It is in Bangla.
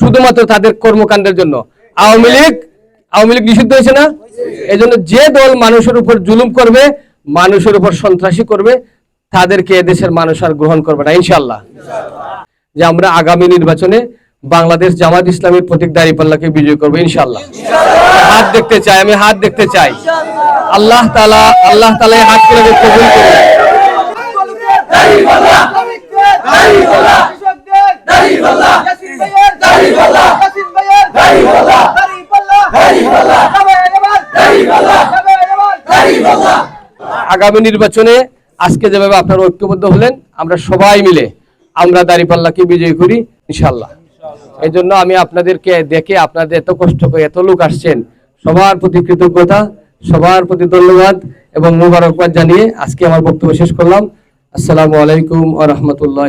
শুধুমাত্র তাদের কর্মকাণ্ডের জন্য। আওয়ামী লীগ আওয়ামী লীগ নিষিদ্ধ হয়েছে না? এই জন্য যে দল মানুষের উপর জুলুম করবে, মানুষের উপর সন্ত্রাসী করবে, তাদেরকে এদেশের মানুষ আর গ্রহণ করবে না ইনশাল্লাহ যে আমরা আগামী নির্বাচনে বাংলাদেশ জামাত ইসলামের প্রতীক দাঁড়িপাল্লাকে বিজয় করব ইনশাল্লাহ হাত দেখতে চাই, আমি হাত দেখতে চাই। আল্লাহ তালা আল্লাহ তালা হাত করে কবুল করুন আগামী নির্বাচনে আজকে যেভাবে আপনারা ঐক্যবদ্ধ হলেন, আমরা সবাই মিলে, আমরা দাঁড়িপাল্লাকে বিজয় করি ইনশাল্লাহ এই জন্য আমি আপনাদেরকে দেখে, আপনাদের এত কষ্ট করে এত লোক আসছেন, সবার প্রতি কৃতজ্ঞতা, সবার প্রতি ধন্যবাদ এবং মুবারকবাদ জানিয়ে আজকে আমার বক্তব্য শেষ করলাম। আসসালামু আলাইকুম আ রহমতুল্লাহ